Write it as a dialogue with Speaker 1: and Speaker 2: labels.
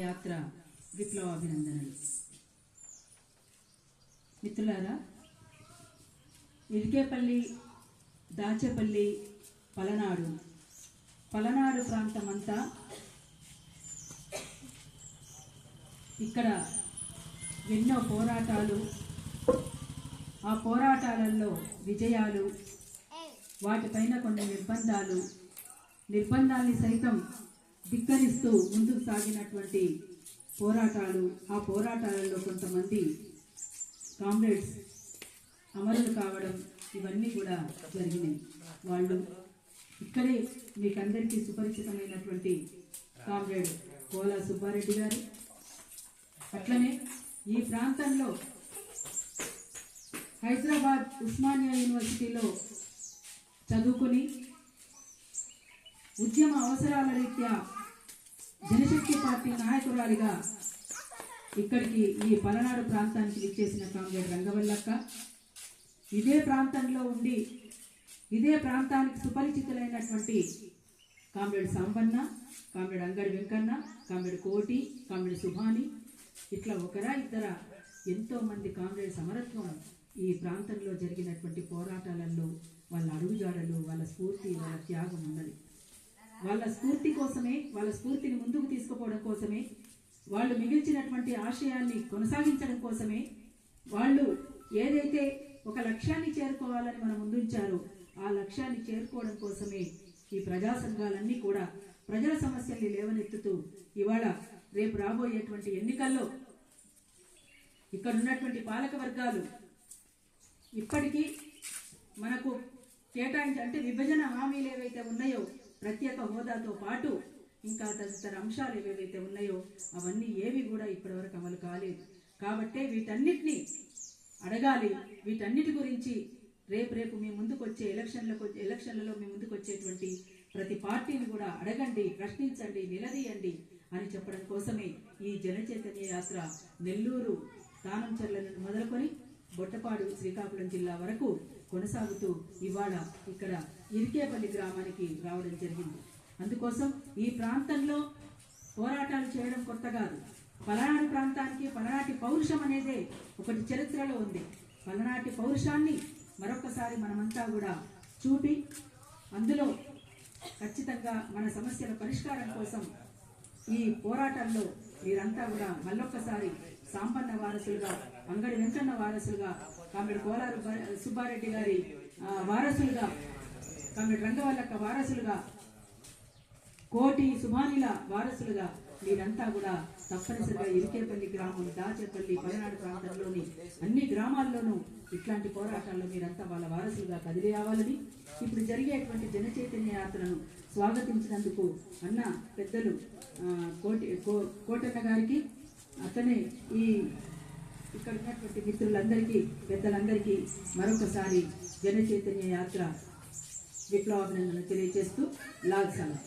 Speaker 1: యాత్ర విప్లవాభినందనలు. మిత్రులారా ఇరికేపల్లి దాచేపల్లి పలనాడు. పలనాడు ప్రాంతం అంతా ఇక్కడ ఎన్నో పోరాటాలు ఆ పోరాటాలలో విజయాలు వాటిపైన కొన్ని నిర్బంధాలు నిర్బంధాన్ని సైతం ధిక్కరిస్తూ ముందుకు సాగినటువంటి పోరాటాలు ఆ పోరాటాలలో కొంతమంది కామ్రేడ్స్ అమరులు కావడం ఇవన్నీ కూడా జరిగినాయి. వాళ్ళు ఇక్కడే మీకందరికీ సుపరిచితమైనటువంటి కామ్రేడ్ కోలా సుబ్బారెడ్డి గారు. అట్లనే ఈ ప్రాంతంలో హైదరాబాద్ ఉస్మానియా యూనివర్సిటీలో చదువుకుని ఉద్యమ అవసరాల రీత్యా జనశక్తి పార్టీ నాయకురాలిగా ఇక్కడికి ఈ పలనాడు ప్రాంతానికి విచ్చేసిన కామ్రేడ్ రంగవల్లక్క. ఇదే ప్రాంతంలో ఉండి ఇదే ప్రాంతానికి సుపరిచితులైనటువంటి comrade Sambanna comrade Angadi Venkanna comrade Koti comrade Subhani ఇట్లా ఒకరా ఇద్దరా ఎంతోమంది కామ్రేడ్ సమరత్వం ఈ ప్రాంతంలో జరిగినటువంటి పోరాటాలలో వాళ్ళ అడుగుజాడలు వాళ్ళ స్ఫూర్తి వాళ్ళ త్యాగం ఉన్నది వాళ్ళ స్ఫూర్తి కోసమే వాళ్ళ స్ఫూర్తిని ముందుకు తీసుకుపోవడం కోసమే వాళ్ళు మిగిల్చినటువంటి ఆశయాన్ని కొనసాగించడం కోసమే వాళ్ళు ఏదైతే ఒక లక్ష్యాన్ని చేరుకోవాలని మనం ముందుంచారో ఆ లక్ష్యాన్ని చేరుకోవడం కోసమే ఈ ప్రజా సంఘాలన్నీ కూడా ప్రజల సమస్యల్ని లేవనెత్తుతూ ఇవాళ రేపు రాబోయేటువంటి ఎన్నికల్లో ఇక్కడ ఉన్నటువంటి పాలక వర్గాలు ఇప్పటికీ మనకు కేటాయించి అంటే విభజన హామీలు ఏవైతే ఉన్నాయో ప్రత్యేక హోదాతో పాటు ఇంకా తదితర అంశాలు ఏవేవైతే ఉన్నాయో అవన్నీ ఏవి కూడా ఇప్పటివరకు అమలు కాలేదు. కాబట్టే వీటన్నిటిని అడగాలి. వీటన్నిటి గురించి రేపు రేపు మీ ముందుకు వచ్చే ఎలక్షన్లకు ఎలక్షన్లలో మీ ముందుకు వచ్చేటువంటి ప్రతి పార్టీని కూడా అడగండి ప్రశ్నించండి నిలదీయండి అని చెప్పడం కోసమే ఈ జనచైతన్య యాత్ర నెల్లూరు తానంచెర్ల మొదలుకొని బొట్టపాడు శ్రీకాకుళం జిల్లా వరకు కొనసాగుతూ ఇవాళ ఇక్కడ ఇరికేపల్లి గ్రామానికి రావడం జరిగింది. అందుకోసం ఈ ప్రాంతంలో పోరాటాలు చేయడం కొత్త కాదు. పలనాటి ప్రాంతానికి పలనాటి పౌరుషం అనేదే ఒకటి చరిత్రలో ఉంది. పలనాటి పౌరుషాన్ని మరొకసారి మనమంతా కూడా చూపి అందులో ఖచ్చితంగా మన సమస్యల పరిష్కారం కోసం ఈ పోరాటంలో మీరంతా కూడా మళ్ళొక్కసారి సాంపన్న వారసులుగా అంగడి వెంకన్న వారసులుగా కామెడు కోలారు సుబ్బారెడ్డి గారి వారసులుగా కామెడు రంగవల్లక్క వారసులుగా కోటి సుభానిల వారసులుగా మీరంతా కూడా తప్పనిసరిగా ఇరికేపల్లి గ్రామం దాచేపల్లి పలనాడు ప్రాంతంలోని అన్ని గ్రామాల్లోనూ ఇట్లాంటి పోరాటాల్లో మీరంతా వాళ్ళ వారసులుగా కదిలి ఇప్పుడు జరిగేటువంటి జన చైతన్య యాత్రను స్వాగతించినందుకు అన్న పెద్దలు ఆ, కోటి కో- కోటన్న గారికి అతనే ఈ ఇక్కడ ఉన్నటువంటి మిత్రులందరికీ పెద్దలందరికీ మరొకసారి జన చైతన్య యాత్ర విప్లవాభినందనలు తెలియజేస్తూ లాల్ సలాం.